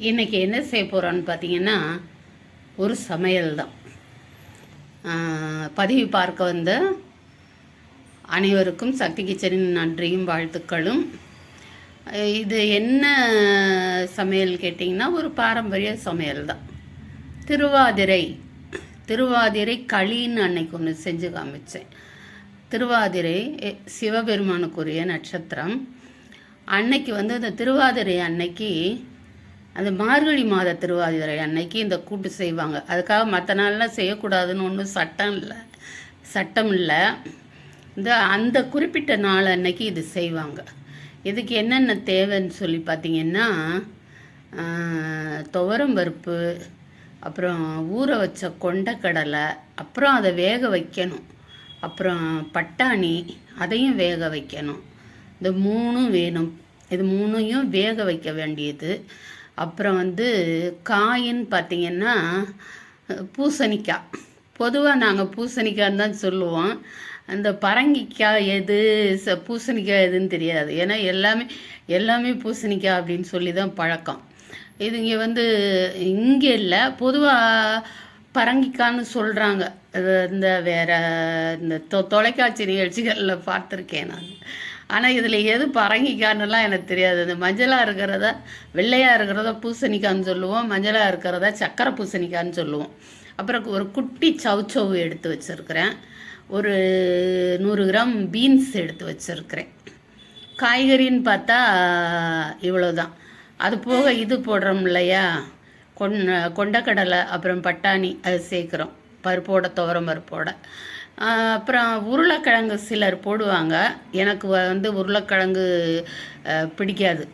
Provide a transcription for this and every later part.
இன்றைக்கி என்ன செய்ய போகிறோன்னு பார்த்தீங்கன்னா ஒரு சமையல் தான். பதிவு பார்க்க வந்த அனைவருக்கும் சக்தி கிச்சனின் நன்றியும் வாழ்த்துக்களும். இது என்ன சமையல் கேட்டிங்கன்னா ஒரு பாரம்பரிய சமையல் தான். திருவாதிரை திருவாதிரை களின்னு அன்னைக்கு ஒன்று செஞ்சு காமிச்சேன். திருவாதிரை சிவபெருமானுக்குரிய நட்சத்திரம். அன்னைக்கு வந்து அந்த திருவாதிரை அன்னைக்கு அந்த மார்கழி மாத திருவாதிரை அன்னைக்கு இந்த கூட்டு செய்வாங்க. அதுக்காக மற்ற நாள்லாம் செய்யக்கூடாதுன்னு ஒன்றும் சட்டம் இல்லை. சட்டம் இல்லை. இந்த அந்த குறிப்பிட்ட நாள் அன்னைக்கு இது செய்வாங்க. இதுக்கு என்னென்ன தேவைன்னு சொல்லி பார்த்தீங்கன்னா துவரம் பருப்பு அப்புறம் ஊற வச்ச கொண்டக்கடலை அப்புறம் அதை வேக வைக்கணும். அப்புறம் பட்டாணி அதையும் வேக வைக்கணும். இந்த மூணும் வேணும். இது மூணையும் வேக வைக்க வேண்டியது. அப்புறம் வந்து காயின்னு பார்த்தீங்கன்னா பூசணிக்காய். பொதுவாக நாங்கள் பூசணிக்காய்ன்னு தான் சொல்லுவோம். அந்த பரங்கிக்காய் எது ச பூசணிக்காய் எதுன்னு தெரியாது. ஏன்னா எல்லாமே எல்லாமே பூசணிக்காய் அப்படின்னு சொல்லி தான் பழக்கம். இது இங்கே வந்து இங்கே இல்லை. பொதுவாக பரங்கிக்கான்னு சொல்கிறாங்க இந்த வேற இந்த தொ தொலைக்காட்சி நிகழ்ச்சிகளில் பார்த்துருக்கேன் நான். ஆனால் இதில் எது பரங்கிக்கான்னுலாம் எனக்கு தெரியாது. இந்த மஞ்சளாக இருக்கிறத வெள்ளையாக இருக்கிறத பூசணிக்கான்னு சொல்லுவோம். மஞ்சளாக இருக்கிறத சக்கரை பூசணிக்கான்னு சொல்லுவோம். அப்புறம் ஒரு குட்டி சவுச்சவு எடுத்து வச்சுருக்கிறேன். ஒரு நூறு கிராம் பீன்ஸ் எடுத்து வச்சுருக்கிறேன். காய்கறின்னு பார்த்தா இவ்வளோதான் அது போக இது போடுறோம் இல்லையா? கொண் கொண்டக்கடலை அப்புறம் பட்டாணி அது சேர்க்குறோம். பருப்போட துவரம் பருப்போட. அப்புறம் உருளைக்கிழங்கு சிலர் போடுவாங்க. எனக்கு வந்து உருளைக்கிழங்கு பிடிக்காது.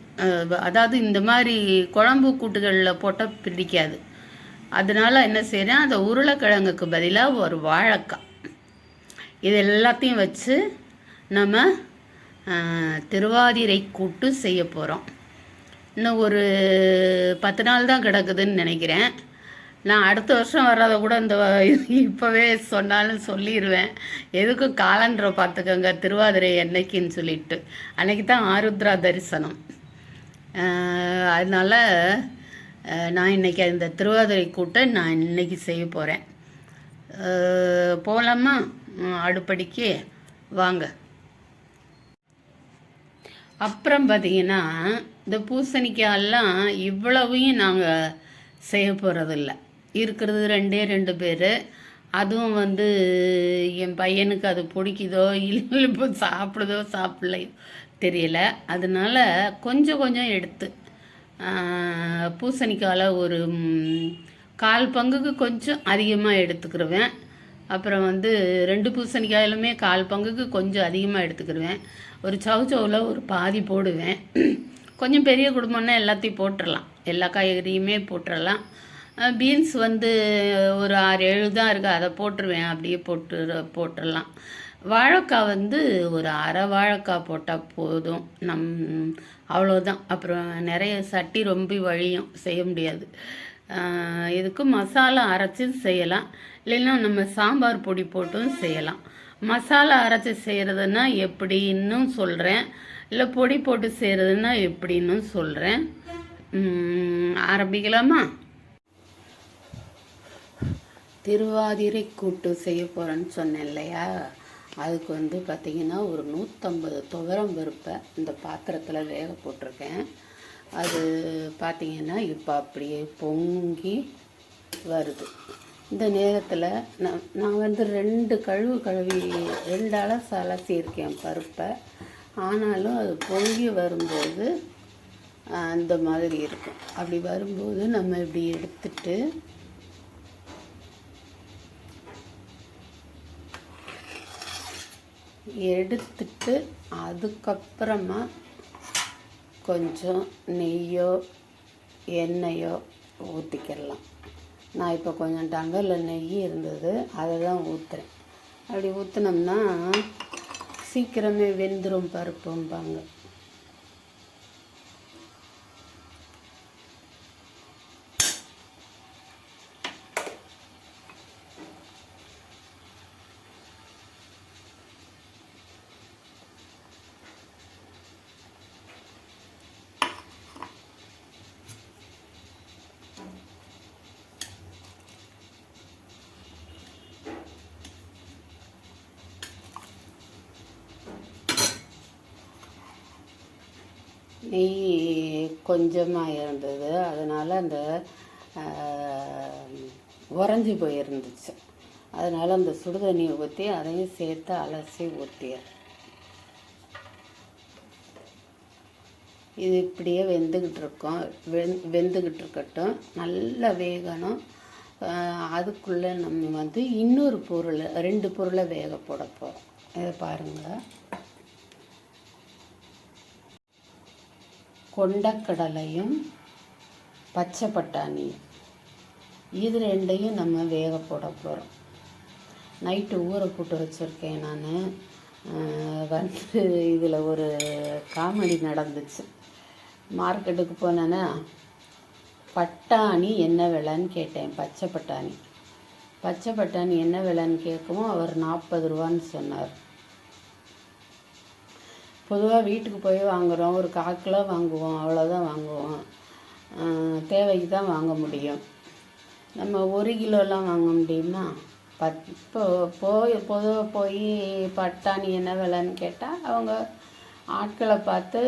அதாவது இந்த மாதிரி குழம்பு கூட்டுகளில் போட்டால் பிடிக்காது. அதனால என்ன செய்கிறேன் அந்த உருளைக்கிழங்குக்கு பதிலாக ஒரு வாழைக்காய். இது எல்லாத்தையும் வச்சு நம்ம திருவாதிரை கூட்டு செய்ய போகிறோம் இன்னும் ஒரு பத்து நாள் தான் கிடக்குதுன்னு நினைக்கிறேன். நான் அடுத்த வருஷம் வர்றதை கூட இந்த இப்போவே சொன்னாலும் சொல்லிடுவேன் எதுக்கும் காலண்டரை பார்த்துக்கோங்க. திருவாதிரை என்னைக்குன்னு சொல்லிட்டு. அன்னைக்கு தான் ஆருத்ரா தரிசனம். அதனால் நான் இன்னைக்கு அந்த திருவாதிரை கூட்டம் நான் இன்னைக்கு செய்ய போகிறேன் போகலாமா அடுப்படிக்கு வாங்க. அப்புறம் பார்த்தீங்கன்னா இந்த பூசணிக்காயெல்லாம் இவ்வளவையும் நாங்கள் செய்ய போகிறதில்ல இருக்கிறது ரெண்டே ரெண்டு பேர். அதுவும் வந்து என் பையனுக்கு அது பிடிக்குதோ இல்லை இப்போ சாப்பிடுதோ சாப்பிட்லையோ தெரியல. அதனால கொஞ்சம் கொஞ்சம் எடுத்து பூசணிக்காயில் ஒரு கால் பங்குக்கு கொஞ்சம் அதிகமாக எடுத்துக்கிடுவேன் அப்புறம் வந்து ரெண்டு பூசணிக்காயிலுமே கால் பங்குக்கு கொஞ்சம் அதிகமாக எடுத்துக்கிடுவேன் ஒரு சவுச்சவில் ஒரு பாதி போடுவேன். கொஞ்சம் பெரிய குடும்பம்னா எல்லாத்தையும் போட்டுடலாம் எல்லா காய்கறியுமே போட்டுடலாம் பீன்ஸ் வந்து ஒரு ஆறு ஏழு தான் இருக்குது அதை போட்டுருவேன். அப்படியே போட்டு போட்டுடலாம். வாழைக்காய் வந்து ஒரு அரை வாழைக்காய் போட்டால் போதும். நம் அவ்வளோதான் அப்புறம் நிறைய சட்டி ரொம்ப வழியும். செய்ய முடியாது. இதுக்கு மசாலா அரைச்சி செய்யலாம். இல்லைன்னா நம்ம சாம்பார் பொடி போட்டும் செய்யலாம். மசாலா அரைச்சி செய்கிறதுனா எப்படின்னு சொல்கிறேன் இல்லை பொடி போட்டு செய்கிறதுனா எப்படின்னு சொல்கிறேன் ஆரம்பிக்கலாமா? திருவாதிரை கூட்டு செய்ய போகிறேன்னு சொன்னேன் இல்லையா? அதுக்கு வந்து பார்த்திங்கன்னா ஒரு நூற்றம்பது துவரம் பருப்பை இந்த பாத்திரத்தில் வேக போட்டிருக்கேன். அது பார்த்திங்கன்னா இப்போ அப்படியே பொங்கி வருது. இந்த நேரத்தில் நான் நான் வந்து ரெண்டு கழுவு கழுவி ரெண்டு அலசு அலசியிருக்கேன் பருப்பை. ஆனாலும் அது பொங்கி வரும்போது அந்த மாதிரி இருக்கும். அப்படி வரும்போது நம்ம இப்படி எடுத்துட்டு எடுத்துட்டு அதுக்கப்புறமா கொஞ்சம் நெய்யோ எண்ணெயோ ஊற்றிக்கிடலாம் நான் இப்போ கொஞ்சம் டங்கரில் நெய் இருந்தது அதை தான் ஊற்றுறேன் அப்படி ஊற்றுனோம்னா சீக்கிரமே வெந்துடும் பருப்பும்பாங்க. நெய் கொஞ்சமாக இருந்தது. அதனால் அந்த உறைஞ்சி போயிருந்துச்சு. அதனால் அந்த சுடுதண்ணியை ஊற்றி அதையும் சேர்த்து அலசி ஊற்றியேன் இது இப்படியே வெந்துக்கிட்டு இருக்கோம். வெந் வெந்துக்கிட்டு இருக்கட்டும். நல்லா வேகணும். அதுக்குள்ளே நம்ம வந்து இன்னொரு பொருளை ரெண்டு பொருளை வேக போட போகிறோம் இதை பாருங்கள் கொண்டக்கடலையும் பச்சை பட்டாணியும். இது ரெண்டையும் நம்ம வேக போட போகிறோம் நைட்டு ஊற போட்டு வச்சுருக்கேன் நான். வந்து இதில் ஒரு காமெடி நடந்துச்சு. மார்க்கெட்டுக்கு போனேன்னா பட்டாணி என்ன விலைன்னு கேட்டேன் பச்சை பட்டாணி. பச்சை பட்டாணி என்ன விலைன்னு கேட்கவும் அவர் நாற்பது ரூபான்னு சொன்னார். பொதுவாக வீட்டுக்கு போய் வாங்குகிறோம் ஒரு கால் கிலோ வாங்குவோம். அவ்வளோதான் வாங்குவோம். தேவைக்கு தான் வாங்க முடியும். நம்ம ஒரு கிலோலாம் வாங்க முடியுமா? பத் இப்போ போய் பொதுவாக போய் பட்டாணி என்ன விலைன்னு கேட்டால் அவங்க ஆட்களை பார்த்து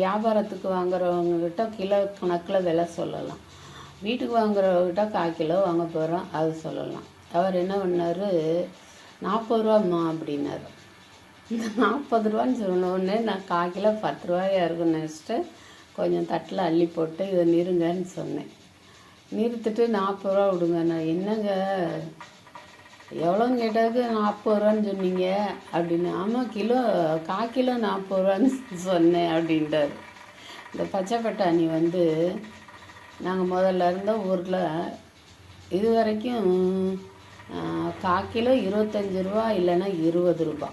வியாபாரத்துக்கு வாங்குறவங்கக்கிட்ட கிலோ கணக்கில் விலை சொல்லலாம். வீட்டுக்கு வாங்குறவங்ககிட்ட கால் கிலோ வாங்க போகிறோம் அது சொல்லலாம். அவர் என்ன பண்ணார்? நாற்பது ரூபாம்மா அப்படின்னாரு. இந்த நாற்பது ரூபான்னு சொன்னோடனே நான் கால் கிலோ பத்து ரூபாயா இருக்குன்னு நினச்சிட்டு கொஞ்சம் தட்டில் அள்ளி போட்டு இதை நிறுங்கன்னு சொன்னேன். நிறுத்துட்டு நாற்பது ரூபா விடுங்க. நான் என்னங்க? எவ்வளோன்னு கேட்டதுக்கு நாற்பது ரூபான்னு சொன்னீங்க? அப்படின்னு ஆமாம் கிலோ கால் கிலோ நாற்பது ரூபான்னு சொன்னேன் அப்படின்றார் இந்த பச்சை பட்டாணி வந்து நாங்கள் முதல்ல இருந்த ஊரில் இது வரைக்கும் கால் கிலோ இருபத்தஞ்சி ரூபா இல்லைன்னா இருபது ரூபா.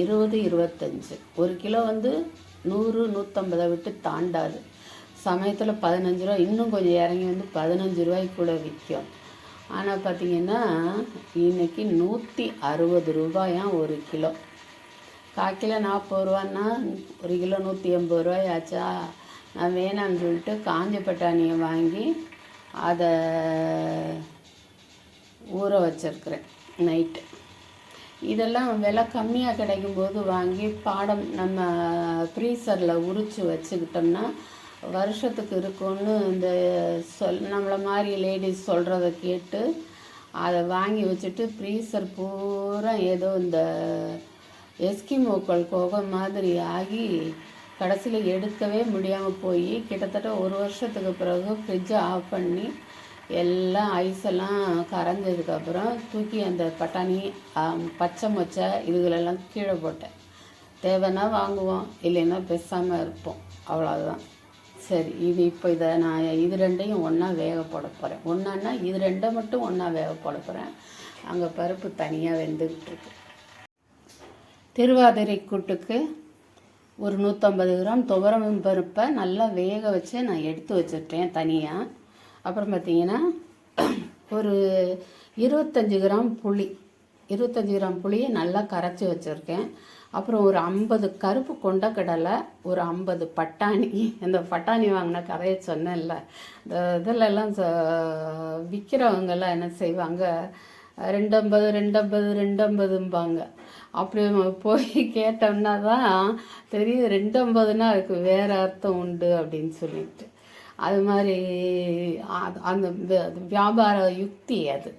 இருபது இருபத்தஞ்சு. ஒரு கிலோ வந்து நூறு நூற்றம்பதை விட்டு தாண்டாது. சமயத்தில் பதினஞ்சு ரூபா இன்னும் கொஞ்சம் இறங்கி வந்து பதினஞ்சு ரூபாய்க்கு கூட விற்கும். ஆனால் பார்த்தீங்கன்னா இன்றைக்கி நூற்றி அறுபது ரூபாயாம் ஒரு கிலோ. கால் கிலோ நாற்பது ரூபான்னா ஒரு கிலோ நூற்றி எண்பது ரூபாய் ஆச்சா? நான் வேணான்னு சொல்லிட்டு காஞ்ச பட்டாணியை வாங்கி அதை ஊற வச்சிருக்கிறேன் நைட்டு. இதெல்லாம் விலை கம்மியாக கிடைக்கும்போது வாங்கி பாடம் நம்ம ஃப்ரீசரில் உரித்து வச்சுக்கிட்டோம்னா வருஷத்துக்கு இருக்கும்னு இந்த சொல் நம்மளை மாதிரி லேடிஸ் சொல்கிறத கேட்டு அதை வாங்கி வச்சுட்டு ஃப்ரீசர் பூரா ஏதோ இந்த எஸ்கிமோக்கள் கோகை மாதிரி ஆகி கடைசியில் எடுக்கவே முடியாமல் போய் கிட்டத்தட்ட ஒரு வருஷத்துக்கு பிறகு ஃப்ரிட்ஜை ஆஃப் பண்ணி எல்லாம் ஐஸ் எல்லாம் கரைஞ்சதுக்கப்புறம் தூக்கி அந்த பட்டாணி பச்சை மொச்சை இதுகளெல்லாம் கீழே போட்டேன். தேவைன்னா வாங்குவோம் இல்லைன்னா பேசாமல் இருப்போம். அவ்வளோதான் சரி இது இப்போ இதை நான் இது ரெண்டையும் ஒன்றா வேக போட போகிறேன் ஒன்றான்னா இது ரெண்டை மட்டும் ஒன்றா வேக போட போகிறேன் அங்கே பருப்பு தனியாக வெந்துக்கிட்டு திருவாதிரை கூட்டுக்கு ஒரு நூற்றம்பது கிராம் துவரம் பருப்பை நல்லா வேக வச்சு நான் எடுத்து வச்சுட்டேன் தனியாக அப்புறம் பார்த்தீங்கன்னா ஒரு இருபத்தஞ்சி கிராம் புளி இருபத்தஞ்சி கிராம் புளியை நல்லா கரைச்சி வச்சுருக்கேன். அப்புறம் ஒரு ஐம்பது கருப்பு கொண்டக்கடலை ஒரு ஐம்பது பட்டாணி. இந்த பட்டாணி வாங்கின கதையை சொன்னேன்ல. இந்த இதிலெல்லாம் விற்கிறவங்கெல்லாம் என்ன செய்வாங்க? ரெண்டம்பது ரெண்டம்பது ரெண்டம்பதும்பாங்க. அப்படி போய் கேட்டோம்னா தான் தெரியுது ரெண்டம்பதுன்னா அதுக்கு வேறு அர்த்தம் உண்டு அப்படின்னு சொல்லிட்டு. அது மாதிரி அது- அந்த வியாபார யுக்தி அது.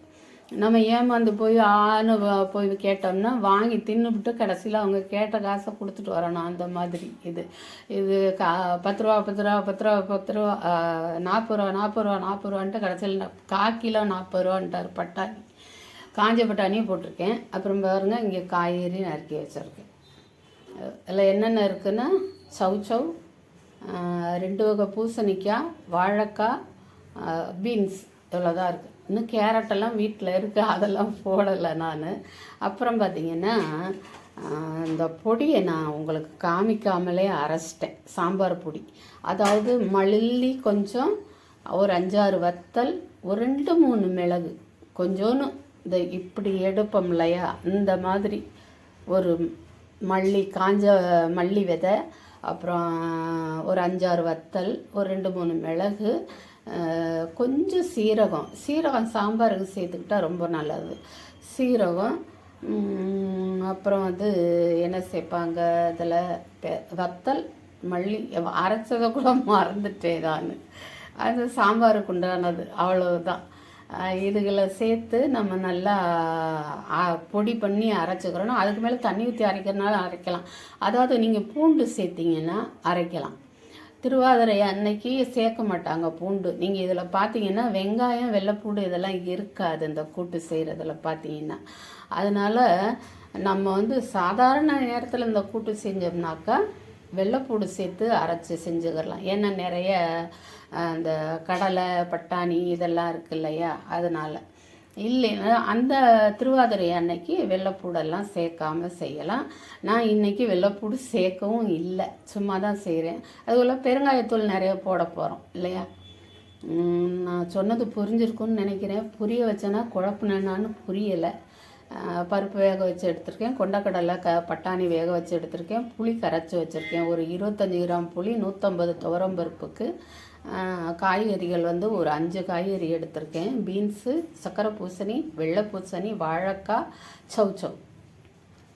நம்ம ஏமாந்து போய் ஆன்னு போய் கேட்டோம்னா வாங்கி தின்னுபிட்டு கடைசியில் அவங்க கேட்ட காசை கொடுத்துட்டு வரணும். அந்த மாதிரி இது. இது கா பத்து ரூபா பத்து ரூபா பத்து ரூபா பத்து ரூபா நாற்பது ரூபா நாற்பது ரூபா நாற்பது ரூபான்ட்டு கடைசியில் கா கிலோ நாற்பது ரூபான்ட்டார் பட்டாணி. காஞ்ச பட்டாணியும் போட்டிருக்கேன். அப்புறம் பாருங்க இங்கே காய்கறி நறுக்கி வச்சுருக்கேன். அதில் என்னென்ன இருக்குன்னா சவு ஆஹ் ரெண்டு வகை பூசணிக்காய் வாழைக்காய் பீன்ஸ் இவ்வளோதான் இருக்குது இன்னும் கேரட்டெல்லாம் வீட்டில் இருக்குது அதெல்லாம் போடலை நான். அப்புறம் பார்த்திங்கன்னா இந்த பொடியை நான் உங்களுக்கு காமிக்காமலே அரைச்சிட்டேன் சாம்பார் பொடி. அதாவது மல்லி கொஞ்சம் ஒரு அஞ்சாறு வத்தல் ஒரு ரெண்டு மூணு மிளகு. கொஞ்சோன்னு இந்த இப்படி எடுப்போம் இல்லையா? இந்த மாதிரி ஒரு மல்லி காஞ்ச மல்லி விதை அப்புறம் ஒரு அஞ்சாறு வத்தல் ஒரு ரெண்டு மூணு மிளகு கொஞ்சம் சீரகம். சீரகம் சாம்பாருக்கு சேர்த்துக்கிட்டா ரொம்ப நல்லது. சீரகம் அப்புறம் வந்து என்ன சேர்ப்பாங்க? இதில் வத்தல் மல்லி அரைச்சதை கூட மறந்துட்டேதான்னு அது சாம்பாருக்கு உண்டானது. அவ்வளவுதான். இதுகளை சேர்த்து நம்ம நல்லா பொடி பண்ணி அரைச்சிக்கிறோம் அதுக்கு மேலே தண்ணி ஊற்றி அரைக்கிறனால அரைக்கலாம். அதாவது நீங்கள் பூண்டு சேர்த்திங்கன்னா அரைக்கலாம். திருவாதிரை அன்னைக்கு சேர்க்க மாட்டாங்க பூண்டு. நீங்கள் இதில் பார்த்தீங்கன்னா வெங்காயம் வெள்ளைப்பூண்டு இதெல்லாம் இருக்காது இந்த கூட்டு செய்கிறதுல பார்த்தீங்கன்னா அதனால் நம்ம வந்து சாதாரண நேரத்தில் இந்த கூட்டு செஞ்சோம்னாக்கா வெள்ளைப்பூடு சேர்த்து அரைச்சி செஞ்சுக்கிடலாம் ஏன்னா நிறைய அந்த கடலை பட்டாணி இதெல்லாம் இருக்கு இல்லையா? அதனால். இல்லைன்னா அந்த திருவாதிரை அன்னைக்கு வெள்ளைப்பூடெல்லாம் சேர்க்காம செய்யலாம். நான் இன்னைக்கு வெள்ளைப்பூடு சேர்க்கவும் இல்லை. சும்மா தான் செய்கிறேன். அதுபோல் பெருங்காயத்தூள் நிறைய போட போகிறோம் இல்லையா? நான் சொன்னது புரிஞ்சிருக்கும்னு நினைக்கிறேன். புரிய வச்சேன்னா குழப்பினேனான்னு புரியலை. பருப்பு வேக வச்சு எடுத்திருக்கேன். கொண்டக்கடலை க பட்டாணி வேக வச்சு எடுத்திருக்கேன். புளி கரைச்சி வச்சுருக்கேன். ஒரு இருபத்தஞ்சி கிராம் புளி நூற்றம்பது துவரம் பருப்புக்கு காய்கறிகள் வந்து ஒரு அஞ்சு காய்கறி எடுத்திருக்கேன். பீன்ஸு சக்கரை பூசணி வெள்ளை பூசணி வாழைக்காய்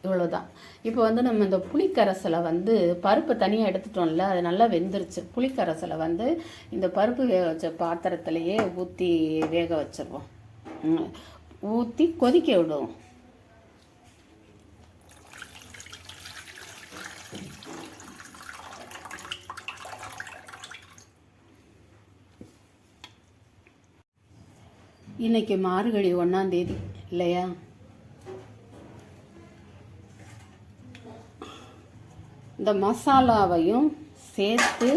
இவ்வளோ தான் இப்போ வந்து நம்ம இந்த புளிக்கரசலை வந்து பருப்பு தனியாக எடுத்துட்டோம்ல அது நல்லா வெந்துருச்சு. புளிக்கரசலை வந்து இந்த பருப்பு வேக வச்ச பாத்திரத்துலையே ஊற்றி வேக வச்சிருவோம். ஊற்றி கொதிக்க விடும் இன்னைக்கு மார்கழி ஒன்றாந்தேதி இல்லையா? இந்த மசாலாவையும் சேர்த்து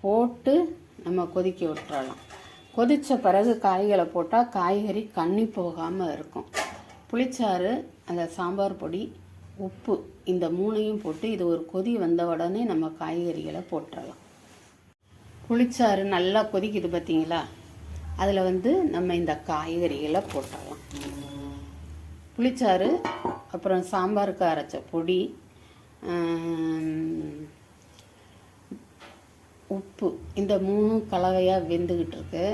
போட்டு நம்ம கொதிக்க விட்டுறலாம். கொதித்த பிறகு காய்களை போட்டால் காய்கறி கண்ணி போகாமல் இருக்கும். புளிச்சாறு அந்த சாம்பார் பொடி உப்பு இந்த மூணையும் போட்டு இது ஒரு கொதி வந்த உடனே நம்ம காய்கறிகளை போட்டுடலாம் புளிச்சாறு நல்லா கொதிக்குது பார்த்தீங்களா அதில் வந்து நம்ம இந்த காய்கறிகளை போட்டுடலாம் புளிச்சாறு அப்புறம் சாம்பாருக்கு அரைச்ச பொடி உப்பு. இந்த மூணும் கலவையாக வெந்துக்கிட்டு இருக்கு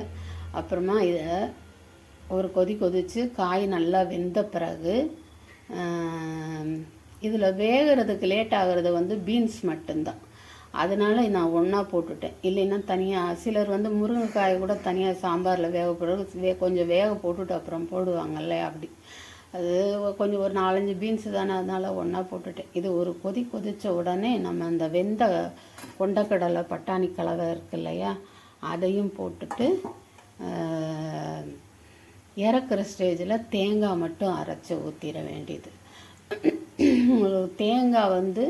அப்புறமா இதை ஒரு கொதி கொதித்து காய் நல்லா வெந்த பிறகு இதில் வேகிறதுக்கு லேட் ஆகிறது வந்து பீன்ஸ் மட்டும்தான். அதனால் நான் ஒன்றா போட்டுட்டேன். இல்லைன்னா தனியாக சிலர் வந்து முருங்கைக்காய் கூட தனியாக சாம்பாரில் வேக போடுறது வே கொஞ்சம் வேக போட்டுட்டு அப்புறம் போடுவாங்கல்ல அப்படி. அது கொஞ்சம் ஒரு நாலஞ்சு பீன்ஸு தானே அதனால் ஒன்றா போட்டுட்டேன். இது ஒரு கொதி கொதித்த உடனே நம்ம அந்த வெந்த கொண்டக்கடலை பட்டாணி கலவை இருக்கு இல்லையா அதையும் போட்டுட்டு இறக்குற ஸ்டேஜில் தேங்காய் மட்டும் அரைச்சி ஊற்றிட வேண்டியது. ஒரு தேங்காய் வந்து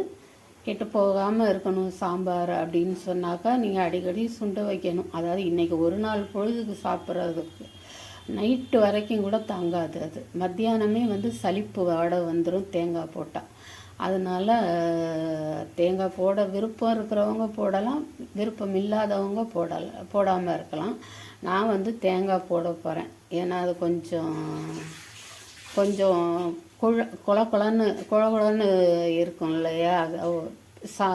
கெட்டு போகாமல் இருக்கணும் சாம்பார் அப்படின்னு சொன்னாக்கா நீங்கள் அடிக்கடி சுண்ட வைக்கணும். அதாவது இன்றைக்கி ஒரு நாள் பொழுதுக்கு சாப்பிட்றதுக்கு நைட்டு வரைக்கும் கூட தாங்காது அது. மத்தியானமே வந்து சலிப்பு வாடை வந்துடும் தேங்காய் போட்டால் அதனால் தேங்காய் போட விருப்பம் இருக்கிறவங்க போடலாம் விருப்பம் இல்லாதவங்க போடல போடாமல் இருக்கலாம். நான் வந்து தேங்காய் போட போகிறேன் ஏன்னா அது கொஞ்சம் கொஞ்சம் குழ குள குளன்னு குழ குழன்னு இருக்கும் இல்லையா? சா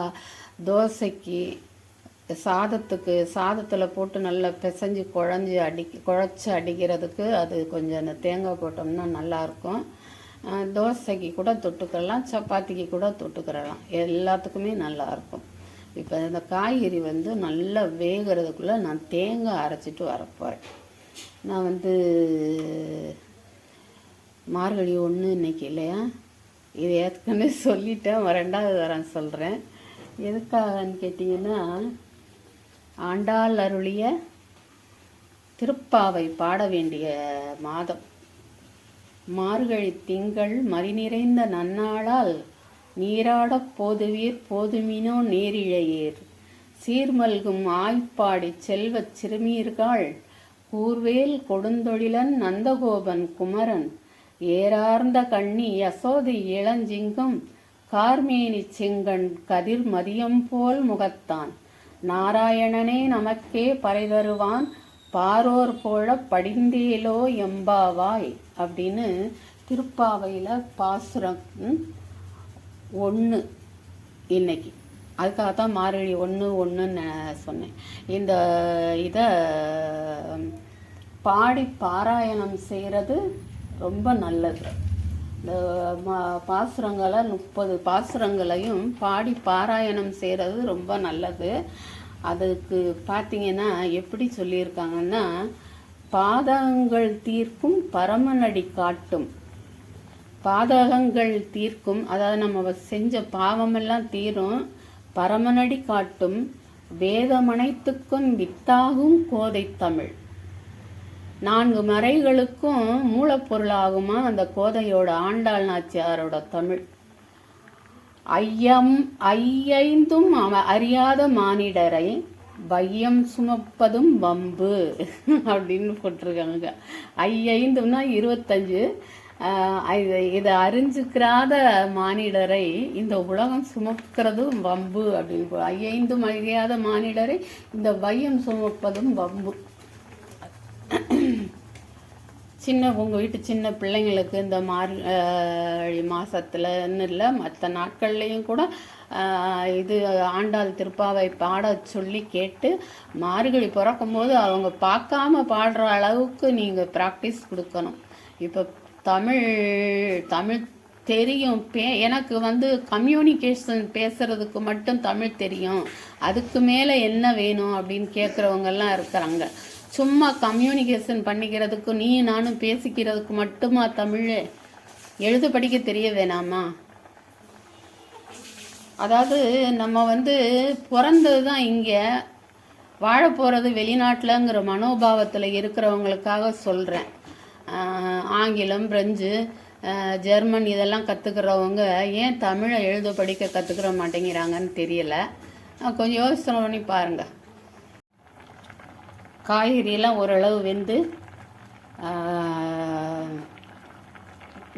தோசைக்கு சாதத்துக்கு சாதத்தில் போட்டு நல்லா பிசைஞ்சு குழஞ்சி அடிக்க குழச்சி அடிக்கிறதுக்கு அது கொஞ்சம் அந்த தேங்காய் போட்டோம்னா நல்லாயிருக்கும் தோசைக்கு கூட தொட்டுக்கலாம் சப்பாத்திக்கு கூட தொட்டுக்கிறலாம் எல்லாத்துக்குமே நல்லாயிருக்கும் இப்போ இந்த காய்கறி வந்து நல்லா வேகிறதுக்குள்ளே நான் தேங்காய் அரைச்சிட்டு வரப்போகிறேன் நான் வந்து மார்கழி ஒன்று இன்னைக்கு இல்லையா? இது ஏற்கனவே சொல்லிட்டேன் ரெண்டாவது தரம் சொல்கிறேன் எதுக்காகன்னு கேட்டிங்கன்னா ஆண்டாள் அருளிய திருப்பாவை பாட வேண்டிய மாதம். மார்கழி திங்கள் மறி நிறைந்த நன்னாளால் நீராடப் போதுவீர் போதுமினோ நேரிழையீர். சீர்மல்கும் ஆய்ப்பாடிச் செல்வச் சிறுமீர்கள் கூர்வேல் கொடுந்தொழிலன் நந்தகோபன் குமரன் ஏறார்ந்த கண்ணி யசோதி இளஞ்சிங்கம் கார்மேனி செங்கன் கதிர் மதியம் போல் முகத்தான். நாராயணனே நமக்கே பறைதருவான் பாரோர் போல படிந்தேலோ எம்பாவாய் அப்படின்னு திருப்பாவையில் பாசுரம் ஒன்று இன்னைக்கு. அதுக்காக தான் மாரழி ஒன்று ஒன்றுன்னு சொன்னேன். இந்த இதை பாடி பாராயணம் செய்கிறது ரொம்ப நல்லது. இந்த மா பாசுரங்களை முப்பது பாசுரங்களையும் பாடி பாராயணம் செய்கிறது ரொம்ப நல்லது. அதுக்கு பார்த்தீங்கன்னா எப்படி சொல்லியிருக்காங்கன்னா பாதகங்கள் தீர்க்கும் பரமநடி காட்டும். பாதகங்கள் தீர்க்கும் அதாவது நம்ம செஞ்ச பாவமெல்லாம் தீரும் பரமநடி காட்டும் வேதமனைத்துக்கும் வித்தாகும் கோதை தமிழ். நான்கு மறைகளுக்கும் மூலப்பொருளாகுமா அந்த கோதையோட ஆண்டாள் நாச்சியாரோட தமிழ். ஐயம் ஐயைந்தும் அறியாத மானிடரை வையம் சுமப்பதும் வம்பு அப்படின்னு போட்டிருக்காங்க. ஐயைந்தும்னா இருபத்தஞ்சு. இது இதை அறிஞ்சுக்கிறாத மானிடரை இந்த உலகம் சுமக்கிறதும் வம்பு அப்படின்னு ஐயைந்தும் அறியாத மானிடரை இந்த வையம் சுமப்பதும் வம்பு. சின்ன உங்கள் வீட்டு சின்ன பிள்ளைங்களுக்கு இந்த மார்கழி மாதத்துலன்னு இல்லை மற்ற நாட்கள்லேயும் கூட இது ஆண்டாள் திருப்பாவை பாட சொல்லி கேட்டு மார்கழி பிறக்கும்போது அவங்க பார்க்காம பாடுற அளவுக்கு நீங்கள் ப்ராக்டிஸ் கொடுக்கணும். இப்போ தமிழ் தமிழ் தெரியும். பே எனக்கு வந்து கம்யூனிகேஷன் பேசுறதுக்கு மட்டும் தமிழ் தெரியும். அதுக்கு மேலே என்ன வேணும் அப்படின்னு கேட்குறவங்கெல்லாம் இருக்கிறாங்க. சும்மா கம்யூனிகேஷன் பண்ணிக்கிறதுக்கு நீ நானும் பேசிக்கிறதுக்கு மட்டுமா தமிழ்? எழுத படிக்க தெரிய வேணாமா? அதாவது நம்ம வந்து பிறந்தது தான் இங்கே. வாழ போகிறது வெளிநாட்டிலங்கிற மனோபாவத்தில் இருக்கிறவங்களுக்காக சொல்கிறேன் ஆங்கிலம் பிரெஞ்சு ஜெர்மன் இதெல்லாம் கற்றுக்கிறவங்க ஏன் தமிழை எழுத படிக்க கற்றுக்கிற மாட்டேங்கிறாங்கன்னு தெரியல. கொஞ்சம் யோசனை பண்ணி பாருங்கள் காய்கறியெல்லாம் ஓரளவு வெந்து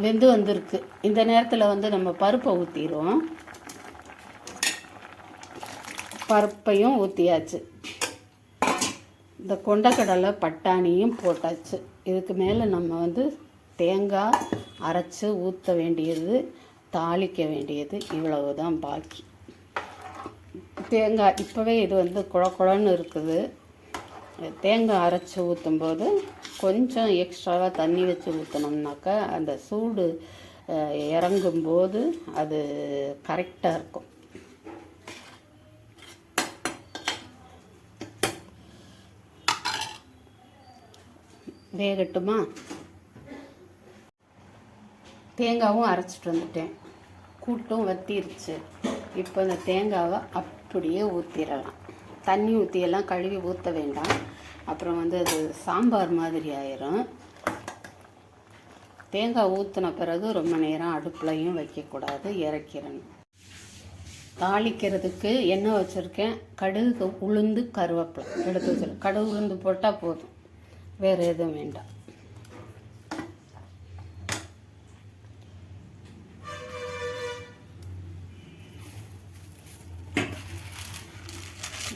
வெந்து வந்திருக்கு. இந்த நேரத்தில் வந்து நம்ம பருப்பை ஊற்றிடுவோம் பருப்பையும் ஊற்றியாச்சு இந்த கொண்டக்கடலை பட்டாணியும் போட்டாச்சு. இதுக்கு மேலே நம்ம வந்து தேங்காய் அரைச்சி ஊற்ற வேண்டியது தாளிக்க வேண்டியது இவ்வளவு தான் பாக்கி. தேங்காய் இப்போவே இது வந்து குழ குழன்னு இருக்குது. தேங்காய் அரைச்சி ஊற்றும்போது கொஞ்சம் எக்ஸ்ட்ராவாக தண்ணி வச்சு ஊற்றினோம்னாக்கா அந்த சூடு இறங்கும்போது அது கரெக்டாக இருக்கும். வேகட்டுமா? தேங்காவும் அரைச்சிட்டு வந்துட்டேன். கூட்டும் வத்திருச்சு. இப்போ இந்த தேங்காவை அப்படியே ஊற்றிடலாம் தண்ணி ஊற்றியெல்லாம் கழுவி ஊற்ற வேண்டாம். அப்புறம் வந்து அது சாம்பார் மாதிரி ஆயிரும். தேங்காய் ஊற்றின பிறகு ரொம்ப நேரம் அடுப்புலையும் வைக்கக்கூடாது இறக்கிடணும் தாளிக்கிறதுக்கு எண்ணெய் வச்சுருக்கேன். கடுகு உளுந்து கருவேப்பிலை எடுத்து வச்சிருக்கேன். கடுகு உளுந்து போட்டால் போதும். வேறு எதுவும் வேண்டாம்.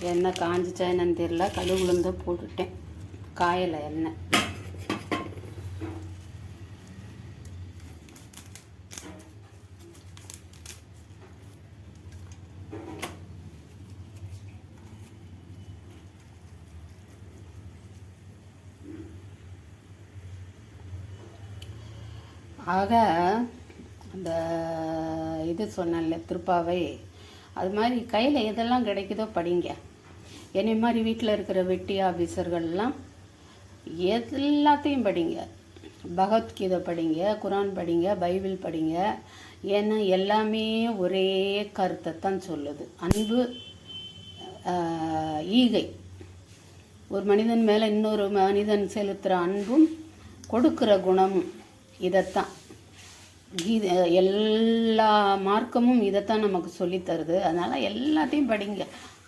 எண்ணெய் காஞ்சிச்சா என்னன்னு தெரில கடுகு உளுந்து போட்டுட்டேன். காயலை எண்ணெய். ஆக அந்த இது சொன்னேன்ல திருப்பாவை. அது மாதிரி கையில் எதெல்லாம் கிடைக்குதோ படிங்க. என்னை மாதிரி வீட்டில் இருக்கிற வெட்டி ஆஃபீஸர்கள்லாம் எல்லாத்தையும் படிங்க. பகவத்கீதை படிங்க குரான் படிங்க பைபிள் படிங்க. ஏன்னா எல்லாமே ஒரே கருத்தை தான் சொல்லுது. அன்பு ஈகை. ஒரு மனிதன் மேலே இன்னொரு மனிதன் செலுத்துகிற அன்பும் கொடுக்குற குணமும் இதைத்தான். கீதை எல்லா மார்க்கமும் இதைத்தான் நமக்கு சொல்லித் தருது. அதனால் எல்லாத்தையும் படிங்க.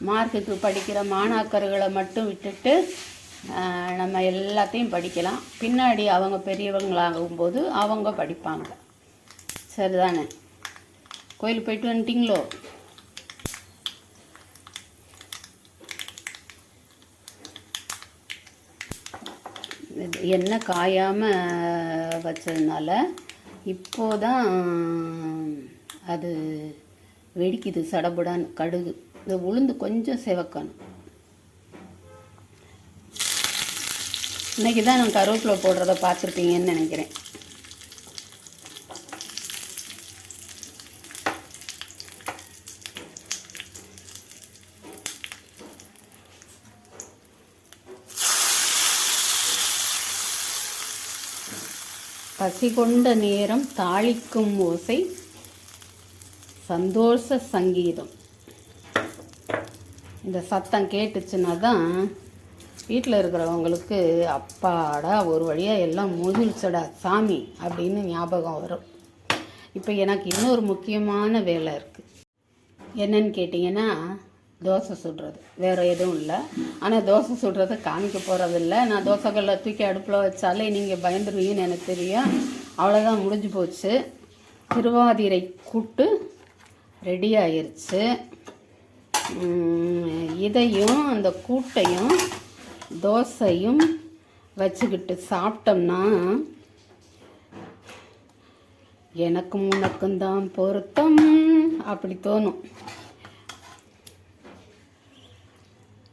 மார்க்குக்கு படிக்கிற மாணாக்கர்களை மட்டும் விட்டுட்டு நம்ம எல்லாத்தையும் படிக்கலாம். பின்னாடி அவங்க பெரியவங்களாகும்போது அவங்க படிப்பாங்க. சரிதானே? கோயிலுக்கு போயிட்டு வந்துட்டிங்களோ? இது எண்ணெய் காயாமல் வச்சதுனால இப்போதான் அது வெடிக்குது சடபுடான்னு கடுகு. இந்த உளுந்து கொஞ்சம் செவக்கணும். இன்னைக்கு தான் நான் கருவேப்பிலை போடுறத பார்த்துருப்பீங்கன்னு நினைக்கிறேன். பசி கொண்ட நேரம் தாளிக்கும் ஓசை சந்தோஷ சங்கீதம். இந்த சத்தம் கேட்டுச்சுன்னா தான் வீட்டில் இருக்கிறவங்களுக்கு அப்பாடா ஒரு வழியாக எல்லாம் முதிர்ச்சடா சாமி அப்படின்னு ஞாபகம் வரும். இப்போ எனக்கு இன்னொரு முக்கியமான வேலை இருக்குது என்னன்னு கேட்டிங்கன்னா தோசை சுடுறது. வேறு எதுவும் இல்லை. ஆனால் தோசை சுடுறதை காமிக்க போகிறதில்ல நான் தோசைக்கல்லை தூக்கி அடுப்பில் வச்சாலே நீங்கள் பயந்துருவீங்கன்னு எனக்கு தெரியும். அவ்வளோதான் முடிஞ்சு போச்சு. திருவாதிரை கூட்டு ரெடி ஆயிடுச்சு இதையும் அந்த கூட்டையும் தோசையும் வச்சுக்கிட்டு சாப்பிட்டோம்னா எனக்கும் உனக்கும் தான் பொருத்தம். அப்படி தோணும்.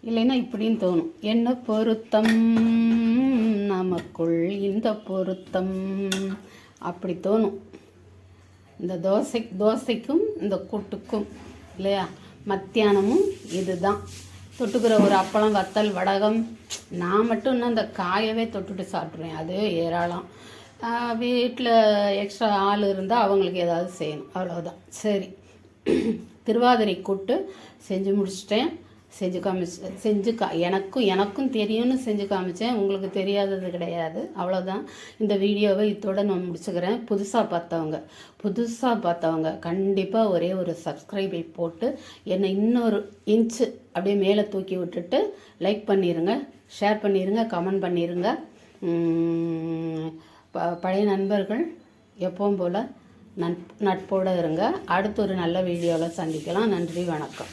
இல்லைன்னா இப்படின்னு தோணும். என்ன பொருத்தம்? நமக்குள் இந்த பொருத்தம். அப்படி தோணும். இந்த தோசை தோசைக்கும் இந்த கூட்டுக்கும் இல்லையா? மத்தியானமும் இதுதான். தொட்டுக்கிற ஒரு அப்பளம் வத்தல் வடகம். நான் மட்டும் இன்னும் இந்த காயவே தொட்டுட்டு சாப்பிட்ருவேன் அது ஏராளம். வீட்டில் எக்ஸ்ட்ரா ஆள் இருந்தால் அவங்களுக்கு ஏதாவது செய்யணும். அவ்வளோதான் சரி. திருவாதிரை கூட்டு செஞ்சு முடிச்சிட்டேன். செஞ்சு காமிச்சு செஞ்சு கா எனக்கும் எனக்கும் தெரியும்னு செஞ்சு காமிச்சேன். உங்களுக்கு தெரியாதது கிடையாது. அவ்வளோதான் இந்த வீடியோவை இதோட நான் முடிச்சுக்கிறேன். புதுசாக பார்த்தவங்க புதுசாக பார்த்தவங்க கண்டிப்பாக ஒரே ஒரு சப்ஸ்கிரைபை போட்டு என்னை இன்னொரு இன்ச்சு அப்படியே மேலே தூக்கி விட்டுட்டு லைக் பண்ணிடுங்க ஷேர் பண்ணிடுங்க கமெண்ட் பண்ணிடுங்க ப பழைய நண்பர்கள் எப்பவும் போல் நட் நட்போடு இருங்க. அடுத்து ஒரு நல்ல வீடியோவில் சந்திக்கலாம். நன்றி வணக்கம்.